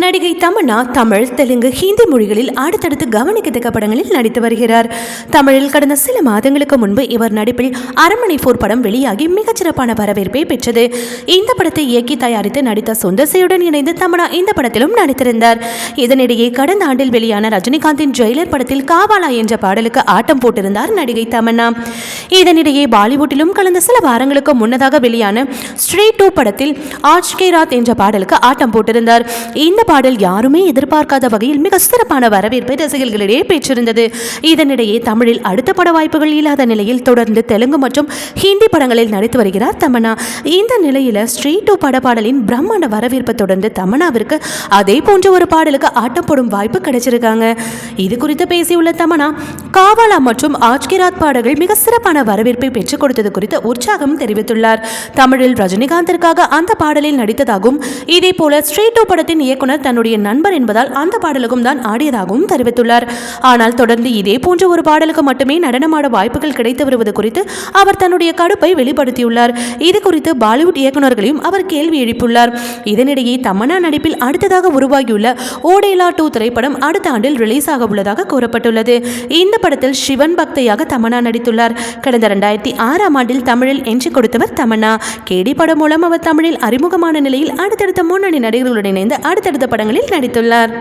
நடிகை தமன்னா தமிழ் தெலுங்கு ஹிந்தி மொழிகளில் அடுத்தடுத்து கவனிக்கத்தக்க படங்களில் நடித்து வருகிறார். தமிழில் கடந்த சில மாதங்களுக்கு முன்பு இவர் நடிப்பில் அரண்மனை போர் படம் வெளியாகி மிகச்சிறப்பான வரவேற்பை பெற்றது. இந்த படத்தை இயக்கி தயாரித்து நடித்த சுந்தர்சியுடன் இணைந்து தமன்னா இந்த படத்திலும் நடித்திருந்தார். இதனிடையே கடந்த ஆண்டில் வெளியான ரஜினிகாந்தின் ஜெயிலர் படத்தில் காவாலா என்ற பாடலுக்கு ஆட்டம் போட்டிருந்தார் நடிகை தமன்னா. இதனிடையே பாலிவுட்டிலும் கடந்த சில வாரங்களுக்கு முன்னதாக வெளியான ஸ்ரீ டூ படத்தில் ஆஜ் கே ராத் என்ற பாடலுக்கு ஆட்டம் போட்டிருந்தார். இந்த பாடல் யாருமே எதிர்பார்க்காத வகையில் மிக சிறப்பான வரவேற்பை ரசிகர்களிடையே பெற்றிருந்தது. இதனிடையே தமிழில் அடுத்த பட வாய்ப்புகள் இல்லாத நிலையில் தொடர்ந்து தெலுங்கு மற்றும் ஹிந்தி படங்களில் நடித்து வருகிறார் தமன்னா. இந்த நிலையில் ஸ்ரீ டூ பட பாடலின் பிரம்மாண்ட வரவேற்பை தொடர்ந்து தமனாவிற்கு அதே போன்ற ஒரு பாடலுக்கு ஆட்டம் போடும் வாய்ப்பு கிடைச்சிருக்காங்க. இது குறித்து பேசியுள்ள தமனா காவாலா மற்றும் ஆஜ்கிராத் பாடல்கள் மிக சிறப்பான வரவேற்பை பெற்றுக் கொடுத்தது குறித்து உற்சாகம் தெரிவித்துள்ளார். தமிழில் ரஜினிகாந்திற்காக அந்த பாடலில் நடித்ததாகவும் இதே போல ஸ்ரீ டூ படத்தின் இயக்குனர் தன்னுடைய நண்பர் என்பதால் அந்த பாடலுக்கும் தான் ஆடியதாகவும் தெரிவித்துள்ளார். ஆனால் தொடர்ந்து இதே போன்ற ஒரு பாடலுக்கு மட்டுமே நடனமாட வாய்ப்புகள் கிடைத்து வருவது குறித்து அவர் தன்னுடைய கடுப்பை வெளிப்படுத்தியுள்ளார். இது குறித்து பாலிவுட் இயக்குநர்களையும் அவர் கேள்வி எழுப்பியுள்ளார். இதனிடையே தமன்னா நடிப்பில் அடுத்ததாக உருவாகியுள்ள ஓடேலா டூ திரைப்படம் அடுத்த ஆண்டில் ரிலீஸ் ஆக உள்ளதாக கூறப்பட்டுள்ளது. இந்த படத்தில் சிவன் பக்தையாக தமன்னா நடித்துள்ளார். கடந்த ரெண்டாயிரத்தி ஆறாம் ஆண்டில் தமிழில் என்ட்ரி கொடுத்தவர் தமன்னா. கேடி படம் மூலம் அவர் தமிழில் அறிமுகமான நிலையில் அடுத்தடுத்த முன்னணி நடிகர்களுடன் இணைந்து அடுத்தடுத்த படங்களில் நடித்துள்ளார்.